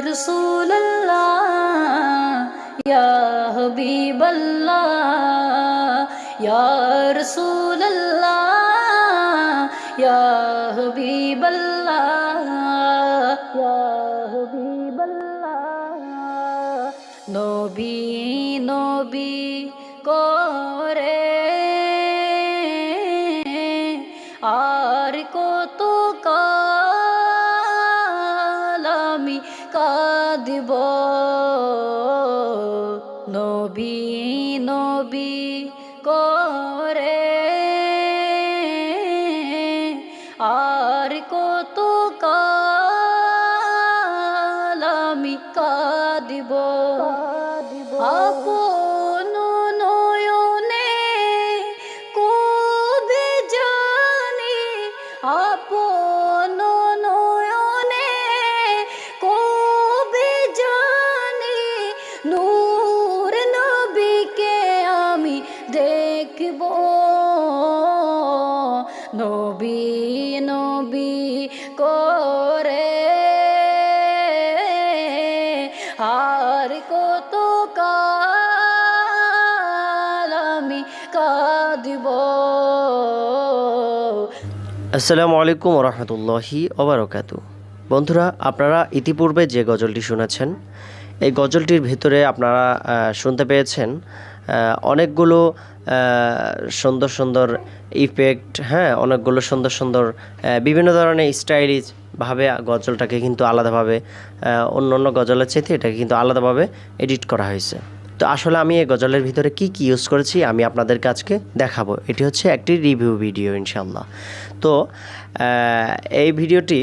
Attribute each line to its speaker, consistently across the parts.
Speaker 1: রসুল হবিব রসুল হবিব কাঁদব নবী নবী করে। আর কত কাল আমি কাঁদব। আপন আপন কাঁদব।
Speaker 2: আসসালামু আলাইকুম রহমতুল্লাহি ওবরাকাত। বন্ধুরা, আপনারা ইতিপূর্বে যে গজলটি শুনেছেন, এই গজলটির ভিতরে আপনারা শুনতে পেয়েছেন অনেকগুলো সুন্দর সুন্দর ইফেক্ট হ্যাঁ অনেকগুলো সুন্দর সুন্দর বিভিন্ন ধরনের স্টাইলিশ ভাবে গজলটাকে কিন্তু আলাদাভাবে অন্য অন্য গজলের চাইতে এটাকে কিন্তু আলাদাভাবে এডিট করা হয়েছে। তো আসলে আমি এই গজলের ভিতরে কি কি ইউজ করেছি আমি আপনাদের কাছকে দেখাবো। এটি হচ্ছে একটি রিভিউ ভিডিও ইনশাল্লাহ তো এই ভিডিওটি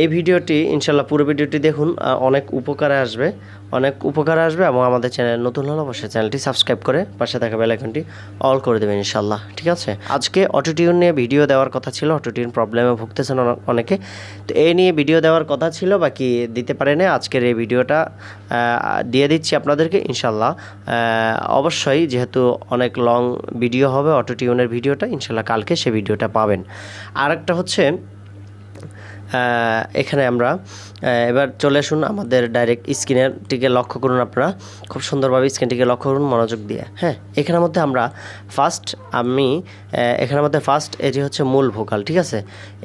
Speaker 2: এই ভিডিওটি ইনশাল্লাহ পুরো ভিডিওটি দেখুন অনেক উপকারে আসবে। অনেক উপকার আসবে এবং আমাদের চ্যানেল নতুন হলে অবশ্যই চ্যানেলটি সাবস্ক্রাইব করে পাশে থাকা বেল আইকনটি অল করে দেবেন ইনশাল্লাহ ঠিক আছে? আজকে অটোটিউন নিয়ে ভিডিও দেওয়ার কথা ছিল, অটোটিউন প্রবলেমে ভুগতেছেন অনে- অনেকে। তো এই নিয়ে ভিডিও দেওয়ার কথা ছিল, বাকি দিতে পারেনি। আজকের এই ভিডিওটা দিয়ে দিচ্ছি আপনাদেরকে ইনশাল্লাহ অবশ্যই যেহেতু অনেক লং ভিডিও হবে অটোটিউনের ভিডিওটা ইনশাল্লাহ কালকে সে ভিডিওটা পাবেন। আর একটা হচ্ছে এখানে আমরা এবার চলে আসুন আমাদের ডাইরেক্ট স্ক্রিনের দিকে লক্ষ্য করুন আপনারা। খুব সুন্দরভাবে স্ক্রিনটিকে লক্ষ্য করুন মনোযোগ দিয়ে হ্যাঁ? এখানের মধ্যে আমরা ফার্স্ট আমি এখানের মধ্যে ফার্স্ট এটি হচ্ছে মূল ভোকাল ঠিক আছে?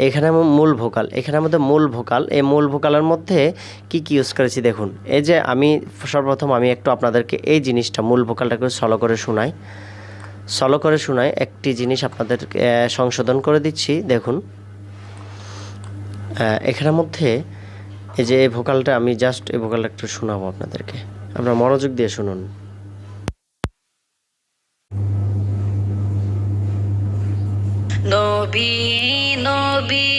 Speaker 2: এখানে মূল ভোকাল এখানের মধ্যে মূল ভোকাল এই মূল ভোকালের মধ্যে কি কি ইউজ করেছি দেখুন। এই যে আমি সর্বপ্রথম আমি একটু আপনাদেরকে এই জিনিসটা, মূল ভোকালটাকে সলো করে শোনাই। সলো করে শোনাই, একটি জিনিস আপনাদের সংশোধন করে দিচ্ছি, দেখুন। এখানের মধ্যে এই যে এই ভোকালটা, আমি জাস্ট এই ভোকালটা একটু শোনাবো আপনাদেরকে। আপনারা মনোযোগ দিয়ে শুনুন।
Speaker 1: নবী নবী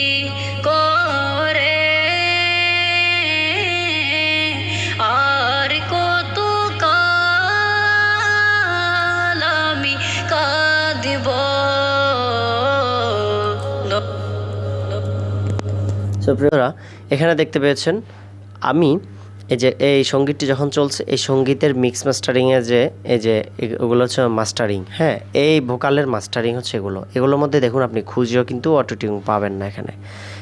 Speaker 2: সো প্রিয়রা, এখানে দেখতে পেয়েছেন, আমি এই যে, এই সঙ্গীতটি যখন চলছে, এই সঙ্গীতের মিক্স মাস্টারিংয়ে যে, এই যে, এ- ওগুলো হচ্ছে মাস্টারিং হ্যাঁ এই ভোকালের মাস্টারিং হচ্ছে এগুলো। এগুলোর মধ্যে দেখুন আপনি খুঁজেও কিন্তু অটোটিউন পাবেন না এখানে।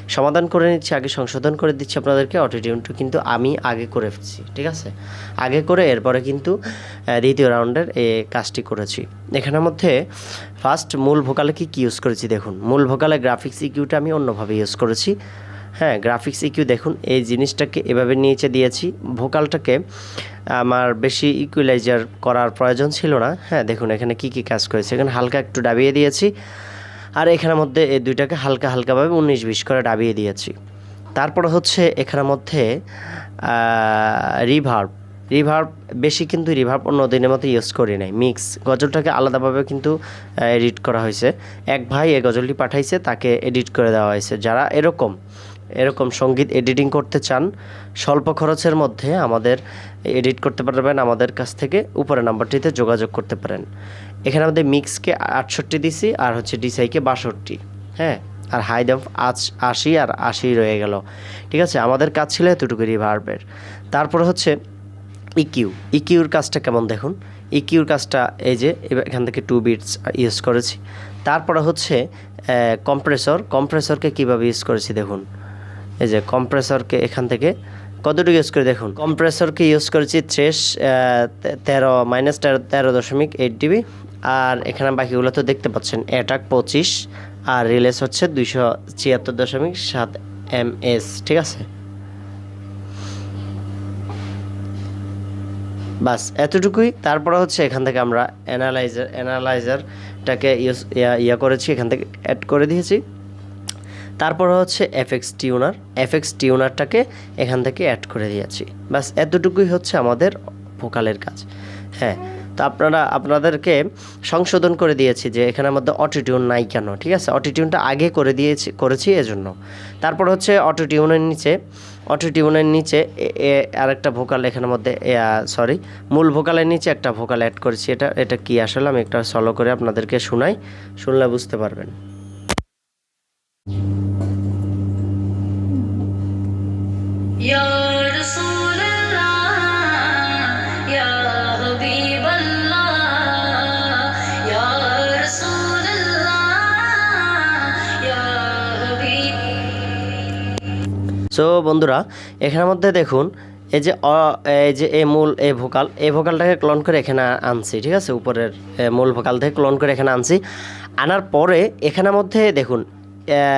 Speaker 2: সমাধান করে নিচ্ছি, আগে সংশোধন করে দিচ্ছি আপনাদেরকে অটোটিউনটা কিন্তু আমি আগে করে ফেলছি, ঠিক আছে? আগে করে এরপরে কিন্তু দ্বিতীয় রাউন্ডের এই কাজটি করেছি। এখানের মধ্যে ফার্স্ট মূল ভোকালে কি কি ইউজ করেছি দেখুন। মূল ভোকালে গ্রাফিক্স ইকিউটা আমি অন্যভাবে ইউজ করেছি। হ্যাঁ গ্রাফিক্স ইকিউ দেখুন, এই জিনিসটাকে এভাবে নিচে দিয়েছি। ভোকালটাকে আমার বেশি ইকুইলাইজার করার প্রয়োজন ছিল না। হ্যাঁ দেখুন এখানে কি কি কাজ করেছে। এখানে হালকা একটু ডাবিয়ে দিয়েছি। আর এখানের মধ্যে এই দুইটাকে হালকা হালকাভাবে উনিশ বিশ করে ডাবিয়ে দিয়েছি। তারপরে হচ্ছে এখানের মধ্যে রিভার্ব রিভার্ব বেশি কিন্তু রিভার্ব অন্য দিনের মতো ইউজ করি নাই। মিক্স গজলটাকে আলাদাভাবে কিন্তু এডিট করা হয়েছে। এক ভাই এই গজলটি পাঠাইছে, তাকে এডিট করে দেওয়া হয়েছে। যারা এরকম এরকম সংগীত এডিটিং করতে চান, স্বল্প খরচের মধ্যে আমাদের এডিট করতে পারবেন, আমাদের কাছ থেকে উপরে নাম্বারটিতে যোগাযোগ করতে পারেন। এখানে আমাদের মিক্সকে আটষট্টি দিছি, আর হচ্ছে ডিসাইকে বাষট্টি। হ্যাঁ আর হাই দাম আজ আশি, আর আশি রয়ে গেল। ঠিক আছে, আমাদের কাজ ছিল এতটুকু রিভার্বের তারপরে হচ্ছে ইকিউ ইকিউর কাজটা কেমন দেখুন? ইকিউর কাজটা এই যে এখান থেকে টু বিটস ইউজ করেছি। তারপরে হচ্ছে কম্প্রেসর কম্প্রেসরকে কীভাবে ইউজ করেছি দেখুন। এই যে কম্প্রেসরকে এখান থেকে কতটুকু ইউজ করে দেখুন? কম্প্রেসরকে ইউজ করেছি ত্রিশ তেরো মাইনাস তেরো তেরো দশমিক এইট ডিবি আর এখানে বাকিগুলো তো দেখতে পাচ্ছেন অ্যাটাক পঁচিশ, আর রিলেস হচ্ছে দুইশো ছিয়াত্তর দশমিক সাত এম এস ঠিক আছে? বাস, এতটুকুই। তারপরে হচ্ছে এখান থেকে আমরা অ্যানালাইজার অ্যানালাইজারটাকে ইউজ ইয়া করেছি, এখান থেকে অ্যাড করে দিয়েছি। তারপর হচ্ছে এফএক্স টিউনার। এফএক্স টিউনারটাকে এখান থেকে অ্যাড করে দিয়েছি। বাস এতটুকুই হচ্ছে আমাদের ভোকালের কাজ। হ্যাঁ তো আপনারা, আপনাদেরকে সংশোধন করে দিয়েছি যে এখানের মধ্যে অটোটিউন নাই কেন, ঠিক আছে? অটোটিউনটা আগে করে দিয়েছি, করেছি এজন্য। তারপর হচ্ছে অটোটিউনের নিচে অটোটিউনের নিচে এ- এ- আরেকটা ভোকাল এখানের মধ্যে সরি মূল ভোকালের নিচে একটা ভোকাল অ্যাড করেছি। এটা এটা কি আসলে? আমি একটা সলো করে আপনাদেরকে শোনাই। শুনলে বুঝতে পারবেন। সো বন্ধুরা, এখানের মধ্যে দেখুন, এই যে, অ- এই যে এ মূল এ ভোকাল, এই ভোকালটাকে ক্লোন করে এখানে আনছি, ঠিক আছে? উপরের মূল ভোকাল থেকে ক্লোন করে এখানে আনছি। আনার পরে এখানের মধ্যে দেখুন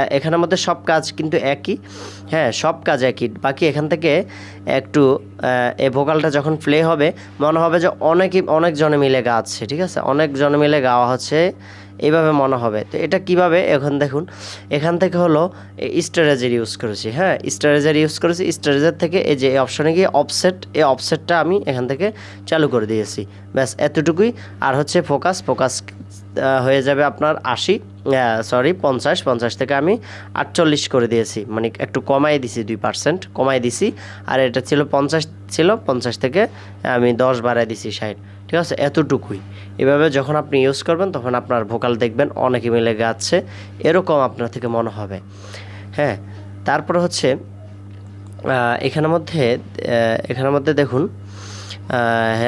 Speaker 2: এখানের মধ্যে সব কাজ কিন্তু একই হ্যাঁ সব কাজ একই। বাকি এখান থেকে একটু, এ ভোকালটা যখন প্লে হবে, মনে হবে যে অনেকই অনেক জনে মিলে গাচ্ছে, ঠিক আছে? অনেক জনে মিলে গাওয়া হচ্ছে এইভাবে মনে হবে। তো এটা কীভাবে? এখন দেখুন, এখান থেকে হলো স্টোরেজের ইউজ করেছি হ্যাঁ? স্টোরেজের ইউজ করেছি স্টোরেজের থেকে এই যে অপশানে গিয়ে অফসেট এই অফসেটটা আমি এখান থেকে চালু করে দিয়েছি। ব্যাস, এতটুকুই। আর হচ্ছে ফোকাস ফোকাস হয়ে যাবে আপনার আশি সরি পঞ্চাশ পঞ্চাশ থেকে আমি আটচল্লিশ করে দিয়েছি। মানে একটু কমাই দিছি দুই পার্সেন্ট কমাই দিছি। আর এটা ছিল পঞ্চাশ ছিল পঞ্চাশ থেকে আমি দশ বাড়াই দিছি ষাট। ঠিক আছে? এতটুকুই। এভাবে যখন আপনি ইউজ করবেন, তখন আপনার ভোকাল দেখবেন, অনেকে মিলে গাচ্ছে। এরকম আপনার থেকে মনে হবে। হ্যাঁ? তারপর হচ্ছে এখানের মধ্যে এখানের মধ্যে দেখুন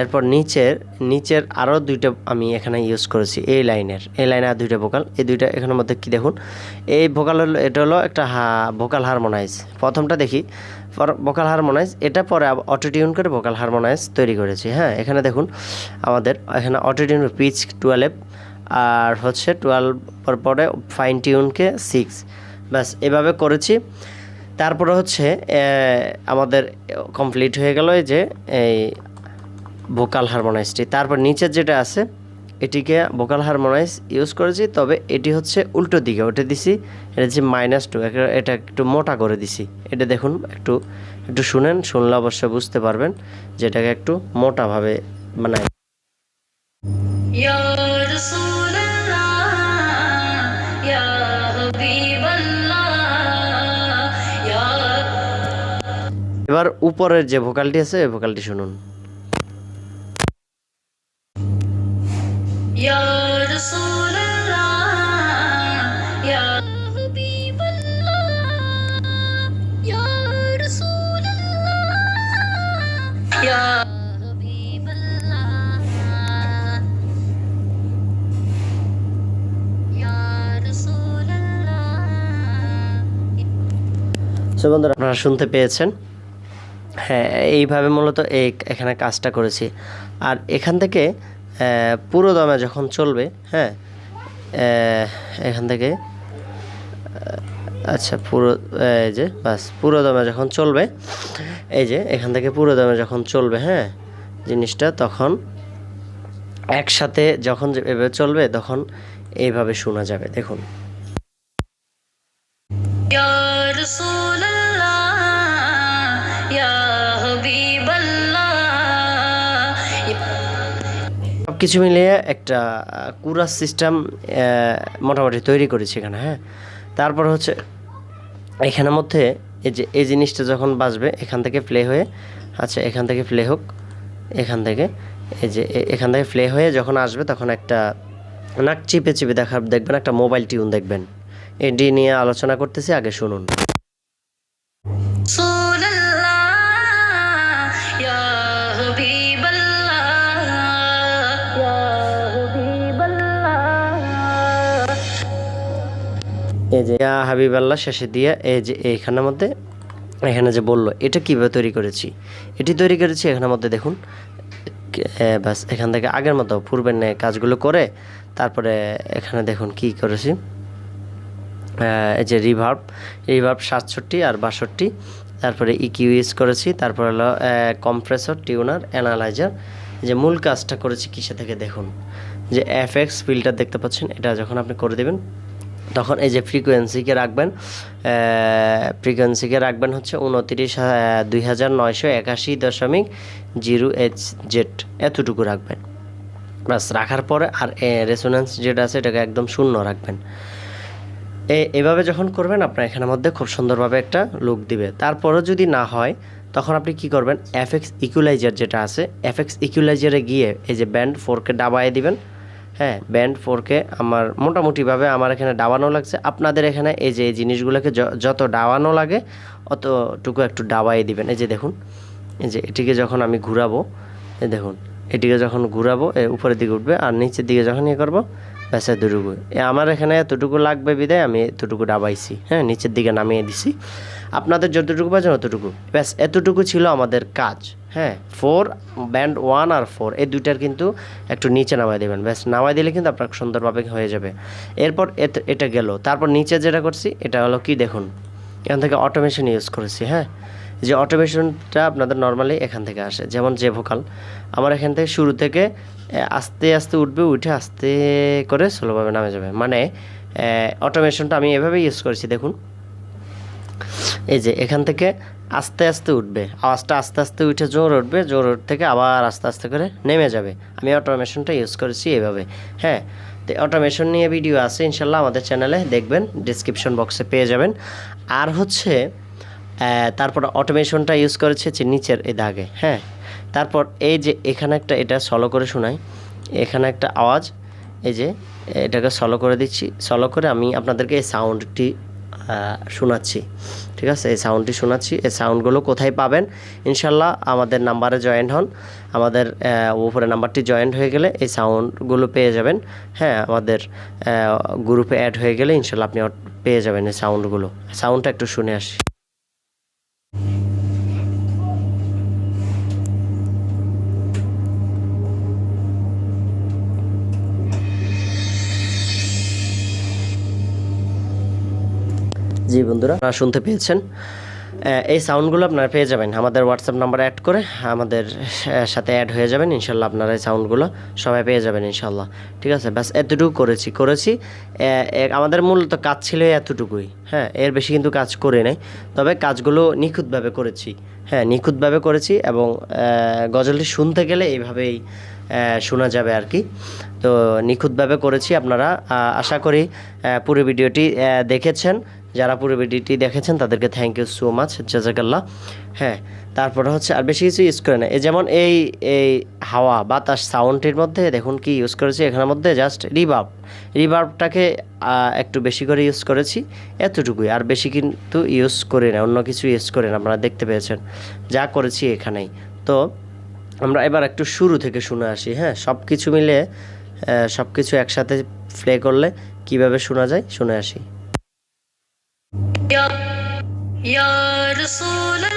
Speaker 2: এরপর নিচের নিচের আরও দুইটা আমি এখানে ইউজ করেছি, এই লাইনের, এই লাইনে আর দুইটা ভোকাল এই দুইটা এখানের মধ্যে কি দেখুন, এই ভোকাল হলো, এটা হলো একটা হা ভোকাল হারমোনাইজ প্রথমটা দেখি ভোকাল হারমোনাইজ এটা পরে অটোটিউন করে ভোকাল হারমোনাইজ তৈরি করেছি হ্যাঁ এখানে দেখুন, আমাদের এখানে অটোটিউন পিচ টুয়েলভ আর হচ্ছে টুয়েলভ পরে ফাইন টিউনকে সিক্স ব্যাস, এভাবে করেছি, তারপরে হচ্ছে আমাদের কমপ্লিট হয়ে গেল যে, এই ভোকাল হারমোনাইজটি তারপর নিচের যেটা আছে এটিকে ভোকাল হারমোনাইজ ইউজ করেছি তবে এটি হচ্ছে উল্টো দিকে। উঠে দিছি এটা হচ্ছে মাইনাস টু এটা একটু মোটা করে দিছি। এটা দেখুন একটু একটু শুনেন শুনলে অবশ্য বুঝতে পারবেন যেটাকে একটু মোটাভাবে
Speaker 1: মানে
Speaker 2: এবার উপরের যে ভোকালটি আছে ওই ভোকালটি শুনুন। বন্ধুরা আপনারা শুনতে পেয়েছেন? হ্যাঁ এইভাবে মূলত এই এখানে কাজটা করেছি। আর এখান থেকে পুরো দমে যখন চলবে হ্যাঁ এখান থেকে আচ্ছা পুরো এই যে, বাস, পুরো দমে যখন চলবে, এই যে, এখান থেকে পুরো দমে যখন চলবে হ্যাঁ জিনিসটা তখন একসাথে যখন এভাবে চলবে, তখন এইভাবে শোনা যাবে, দেখুন। কিছু মিলিয়ে একটা কুরাস সিস্টেম মোটামুটি তৈরি করেছি এখানে হ্যাঁ? তারপর হচ্ছে এখানের মধ্যে এই যে, এই জিনিসটা যখন বাজবে, এখান থেকে প্লে হয়ে আচ্ছা এখান থেকে প্লে হোক, এখান থেকে, এই যে এখান থেকে প্লে হয়ে যখন আসবে, তখন একটা নাক চিপে চিপে দেখা, দেখবেন একটা মোবাইল টিউন দেখবেন। এটি নিয়ে আলোচনা করতেছি, আগে শুনুন। এই যে হাবিব আল্লাহ শেষে দিয়ে এই যে এইখানের মধ্যে, এখানে যে বলল, এটা কীভাবে তৈরি করেছি? এটি তৈরি করেছি এখানের মধ্যে দেখুন ব্যাস, এখান থেকে আগের মতো পূর্বের কাজগুলো করে, তারপরে এখানে দেখুন কি করেছি। এই যে রিভার্ব রিভার্ব সাতষট্টি আর বাষট্টি, তারপরে ইকিউ ইউজ করেছি, তারপর হলো কম্প্রেসর টিউনার অ্যানালাইজার যে মূল কাজটা করেছি কিসে থেকে দেখুন, যে এফ এক্স ফিল্টার দেখতে পাচ্ছেন, এটা যখন আপনি করে দেবেন তখন এই যে ফ্রিকোয়েন্সিকে রাখবেন ফ্রিকোয়েন্সিকে রাখবেন হচ্ছে উনতিরিশ দুই হাজার নয়শো একাশি দশমিক জিরো এইচ জেড এতটুকু রাখবেন। ব্যাস, রাখার পরে আর রেসোনেন্স যেটা আছে এটাকে একদম শূন্য রাখবেন। এ, এভাবে যখন করবেন, আপনার এখানের মধ্যে খুব সুন্দরভাবে একটা লুক দিবে। তারপরও যদি না হয়, তখন আপনি কি করবেন? এফএক্স ইকুলাইজার যেটা আছে এফএক্স ইকুলাইজারে গিয়ে এই যে ব্যান্ড ফোরকে ডাবায় দিবেন। হ্যাঁ ব্যান্ড ফোরকে আমার মোটামুটিভাবে আমার এখানে ডাবানো লাগছে। আপনাদের এখানে এই যে, এই জিনিসগুলোকে যত ডাবানো লাগে, অতটুকু একটু ডাবাই দিবেন। এই যে দেখুন, এই যে এটিকে যখন আমি ঘুরাবো এই দেখুন, এটিকে যখন ঘুরাবো, এ উপরের দিকে উঠবে আর নিচের দিকে যখন ইয়ে করব, ব্যাস এ আমার এখানে এতটুকু লাগবে বিদায়, আমি এতটুকু ডাবাইছি হ্যাঁ নিচের দিকে নামিয়ে দিছি। আপনাদের যতটুকু পাচ্ছেন অতটুকু। ব্যাস, এতটুকু ছিল আমাদের কাজ। হ্যাঁ ফোর ব্যান্ড ওয়ান আর ফোর এই দুইটার কিন্তু একটু নিচে নামাই দেবেন। ব্যাস নামাই দিলে কিন্তু আপনার সুন্দরভাবে হয়ে যাবে। এরপর এটা গেল। তারপর নিচে যেটা করছি, এটা হলো কি দেখুন, এখান থেকে অটোমেশন ইউজ করেছি হ্যাঁ? যে অটোমেশনটা আপনাদের নর্মালি এখান থেকে আসে। যেমন যে ভোকাল আমার এখান থেকে শুরু থেকে আস্তে আস্তে উঠবে, উঠে আস্তে করে স্লোভাবে নামে যাবে। মানে অটোমেশনটা আমি এভাবে ইউজ করেছি, দেখুন। এই যে এখান থেকে আস্তে আস্তে উঠবে। আওয়াজটা আস্তে আস্তে উঠে জোর উঠবে, জোর উঠ থেকে আবার আস্তে আস্তে করে নেমে যাবে। আমি অটোমেশনটা ইউজ করেছি এভাবে হ্যাঁ? তো অটোমেশন নিয়ে ভিডিও আছে, ইনশাল্লাহ আমাদের চ্যানেলে দেখবেন ডিসক্রিপশন বক্সে পেয়ে যাবেন। আর হচ্ছে তারপর অটোমেশনটা ইউজ করেছে হচ্ছে নিচের এই দাগে হ্যাঁ? তারপর এই যে এখানে একটা, এটা সলো করে শোনাই। এখানে একটা আওয়াজ, এই যে এটাকে সলো করে দিচ্ছি। সলো করে আমি আপনাদেরকে এই সাউন্ডটি শোনাচ্ছি, ঠিক আছে? এই সাউন্ডটি শোনাচ্ছি। এই সাউন্ডগুলো কোথায় পাবেন? ইনশাল্লাহ আমাদের নাম্বারে জয়েন্ট হন। আমাদের উপরে নাম্বারটি জয়েন্ট হয়ে গেলে এই সাউন্ডগুলো পেয়ে যাবেন। হ্যাঁ আমাদের গ্রুপে অ্যাড হয়ে গেলে ইনশাল্লাহ আপনি পেয়ে যাবেন এই সাউন্ডগুলো সাউন্ডটা একটু শুনে আসি। জি বন্ধুরা, আপনারা শুনতে পেয়েছেন। এই সাউন্ডগুলো আপনারা পেয়ে যাবেন। আমাদের হোয়াটসঅ্যাপ নাম্বার অ্যাড করে আমাদের সাথে অ্যাড হয়ে যাবেন। ইনশাল্লাহ আপনারা এই সাউন্ডগুলো সবাই পেয়ে যাবেন ইনশাল্লাহ ঠিক আছে, ব্যাস, এতটুকু করেছি করেছি। আমাদের মূলত কাজ ছিল এতটুকুই। হ্যাঁ এর বেশি কিন্তু কাজ করে নাই। তবে কাজগুলো নিখুঁতভাবে করেছি। হ্যাঁ নিখুঁতভাবে করেছি এবং গজলটি শুনতে গেলে এইভাবেই শোনা যাবে আর কি। তো নিখুঁতভাবে করেছি আপনারা। আশা করি পুরো ভিডিওটি দেখেছেন। যারা পুরো ভিডিওটি দেখেছেন, তাদেরকে থ্যাংক ইউ সো মাচ জাজাকাল্লাহ হ্যাঁ তারপরে হচ্ছে আর বেশি কিছু ইউজ করে না। এই যেমন এই এই হাওয়া, বাতাস সাউন্ডটির মধ্যে দেখুন কি ইউজ করেছি। এখানের মধ্যে জাস্ট রিবার্ব রিবার্বটাকে একটু বেশি করে ইউজ করেছি। এতটুকুই। আর বেশি কিন্তু ইউজ করি না। অন্য কিছু ইউজ করি না। আপনারা দেখতে পেয়েছেন। যা করেছি এখানেই। তো আমরা এবার একটু শুরু থেকে শুনে আসি। হ্যাঁ সব কিছু মিলে সব কিছু একসাথে প্লে করলে কীভাবে শোনা যায়, শুনে আসি।
Speaker 1: Ya Resulallah.